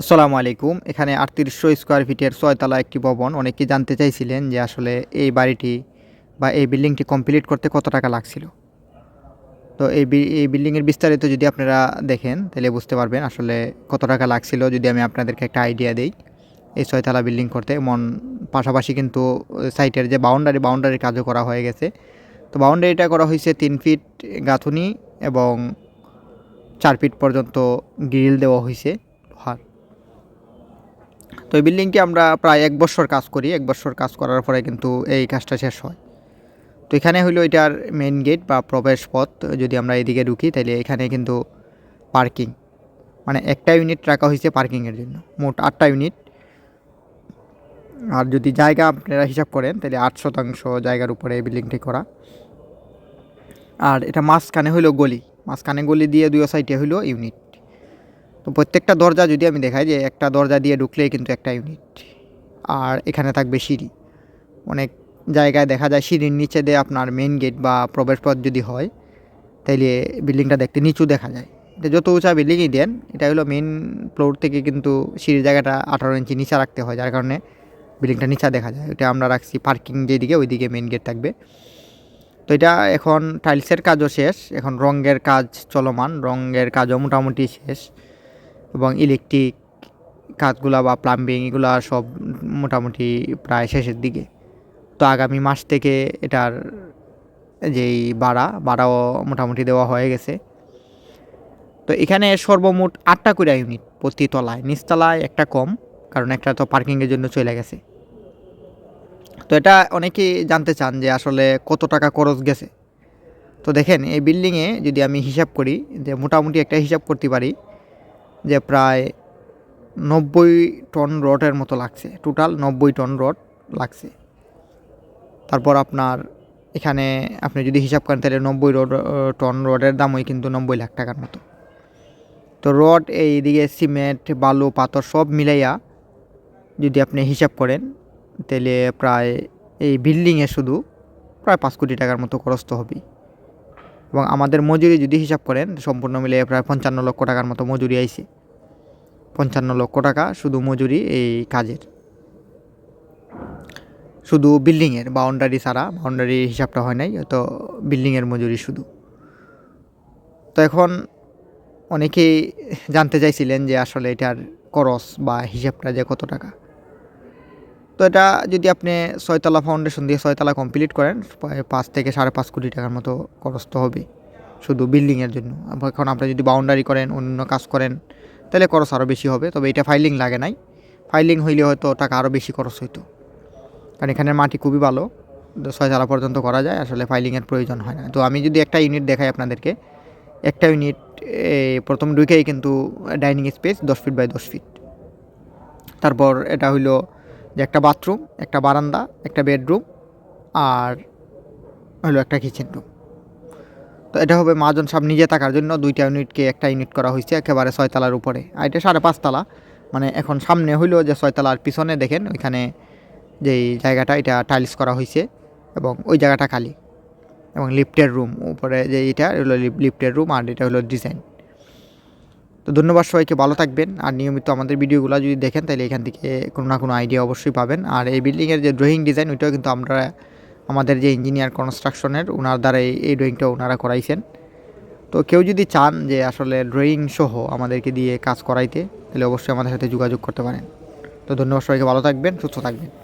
আসসালামু আলাইকুম। এখানে আটত্রিশশো স্কোয়ার ফিটের ছয়তলা একটি ভবন। অনেকেই জানতে চাইছিলেন যে আসলে এই বাড়িটি বা এই বিল্ডিংটি কমপ্লিট করতে কত টাকা লাগছিল। তো এই এই বিল্ডিংয়ের বিস্তারিত যদি আপনারা দেখেন, তাহলে বুঝতে পারবেন আসলে কত টাকা লাগছিল। যদি আমি আপনাদেরকে একটা আইডিয়া দিই, এই ছয়তলা বিল্ডিং করতে এমন পাশাপাশি কিন্তু সাইটের যে বাউন্ডারি বাউন্ডারির কাজও করা হয়ে গেছে। তো বাউন্ডারিটা করা হয়েছে তিন ফিট গাঁথুনি এবং চার ফিট পর্যন্ত গ্রিল দেওয়া হয়েছে। তো এই বিল্ডিংটি আমরা প্রায় এক বছর কাজ করি, এক বছর কাজ করার পরে কিন্তু এই কাজটা শেষ হয়। তো এখানে হলো এটার মেন গেট বা প্রবেশ পথ, যদি আমরা এদিকে ঢুকি তাহলে এখানে কিন্তু পার্কিং মানে একটা ইউনিট রাখা হয়েছে পার্কিংয়ের জন্য, মোট আটটা ইউনিট আর যদি জায়গা আপনারা হিসাব করেন তাহলে আট শতাংশ জায়গার উপরে এই বিল্ডিংটি করা। আর এটা মাঝখানে হইল গলি, মাঝখানে গলি দিয়ে দুই সাইডে হইল ইউনিট তো প্রত্যেকটা দরজা যদি আমি দেখাই যে একটা দরজা দিয়ে ঢুকলেই কিন্তু একটা ইউনিট আর এখানে থাকবে সিঁড়ি। অনেক জায়গায় দেখা যায় সিঁড়ির নিচে দিয়ে আপনার মেন গেট বা প্রবেশপথ যদি হয়, তাইলে বিল্ডিংটা দেখতে নিচু দেখা যায়। এটা যত উঁচা বিল্ডিংই দেন, এটা হলো মেন ফ্লোর থেকে কিন্তু সিঁড়ির জায়গাটা আঠারো ইঞ্চি নিচা রাখতে হয়, যার কারণে বিল্ডিংটা নিচা দেখা যায়। এটা আমরা রাখছি পার্কিং যেদিকে, ওইদিকে মেন গেট থাকবে। তো এটা এখন টাইলসের কাজও শেষ, এখন রঙের কাজ চলমান। রঙের কাজও মোটামুটি শেষ। এবং ইলেকট্রিক কাজগুলা বা প্লাম্বিং এগুলা সব মোটামুটি প্রায় শেষের দিকে। তো আগামী মাস থেকে এটার যেই ভাড়া, ভাড়াও মোটামুটি দেওয়া হয়ে গেছে। তো এখানে সর্বমোট আটটা করে ইউনিট প্রতি তলায়, নিচতলায় একটা কম, কারণ একটা তো পার্কিংয়ের জন্য চলে গেছে। তো এটা অনেকেই জানতে চান যে আসলে কত টাকা খরচ গেছে। তো দেখেন, এই বিল্ডিংয়ে যদি আমি হিসাব করি, যে মোটামুটি একটা হিসাব করতে পারি যে প্রায় নব্বই টন রডের মতো লাগছে। টোটাল নব্বই টন রড লাগছে। তারপর আপনার এখানে আপনি যদি হিসাব করেন তাহলে নব্বই রড টন রডের দামই কিন্তু নব্বই লাখ টাকার মতো। তো রড এইদিকে সিমেন্ট, বালু, পাথর সব মিলাইয়া যদি আপনি হিসাব করেন তাহলে প্রায় এই বিল্ডিংয়ে শুধু প্রায় পাঁচ কোটি টাকার মতো খরচ তো হবেই। এবং আমাদের মজুরি যদি হিসাব করেন, সম্পূর্ণ মিলে প্রায় পঞ্চান্ন লক্ষ টাকার মতো মজুরি আইছে। পঞ্চান্ন লক্ষ টাকা শুধু মজুরি এই কাজের। শুধু বিল্ডিংয়ের বাউন্ডারি ছাড়া বাউন্ডারি হিসাবটা হয় নাই, তো বিল্ডিংয়ের মজুরি শুধু। তো এখন অনেকেই জানতে চাইছিলেন যে আসলে এটার খরচ বা হিসাবটা যে কত টাকা। তো এটা যদি আপনি ছয়তলা ফাউন্ডেশন দিয়ে ছয়তলা কমপ্লিট করেন পাঁচ থেকে সাড়ে পাঁচ কোটি টাকার মতো খরচ তো হবে শুধু বিল্ডিংয়ের জন্য। এখন আপনি যদি বাউন্ডারি করেন অন্য কাজ করেন, তাহলে খরচ আরও বেশি হবে। তবে এটা ফাইলিং লাগে নাই। ফাইলিং হইলে হয়তো টাকা আরও বেশি খরচ হইতো। কারণ এখানের মাটি খুবই ভালো ছয়তলা পর্যন্ত করা যায়, আসলে ফাইলিংয়ের প্রয়োজন হয় না। তো আমি যদি একটা ইউনিট দেখাই আপনাদেরকে, একটা ইউনিট প্রথম ঢুকেই কিন্তু ডাইনিং স্পেস দশ ফিট বাই দশ ফিট তারপর এটা হইল যে একটা বাথরুম, একটা বারান্দা, একটা বেডরুম আর হলো একটা কিচেন রুম তো এটা হবে মহাজন সাহেব নিজে থাকার জন্য দুইটা ইউনিটকে একটা ইউনিট করা হয়েছে একেবারে ছয়তলার উপরে। আর এটা সাড়ে পাঁচতলা মানে এখন সামনে হইল যে ছয়তলার পিছনে দেখেন ওইখানে যেই জায়গাটা এটা টাইলস করা হয়েছে এবং ওই জায়গাটা খালি এবং লিফটের রুম উপরে যে এটা হলো লিফটের রুম আর এটা হলো ডিজাইন তো ধন্যবাদ সবাইকে, ভালো থাকবেন। আর নিয়মিত আমাদের ভিডিওগুলো যদি দেখেন, তাহলে এখান থেকে কোনো না কোনো আইডিয়া অবশ্যই পাবেন। আর এই বিল্ডিংয়ের যে ড্রয়িং ডিজাইন ওইটাও কিন্তু আমরা, আমাদের যে ইঞ্জিনিয়ার কনস্ট্রাকশনের ওনার দ্বারা এই- ড্রয়িংটা ওনারা করাইছেন। তো কেউ যদি চান যে আসলে ড্রয়িং সহ আমাদেরকে দিয়ে কাজ করাইতে, তাহলে অবশ্যই আমাদের সাথে যোগাযোগ করতে পারেন। তো ধন্যবাদ সবাইকে, ভালো থাকবেন, সুস্থ থাকবেন।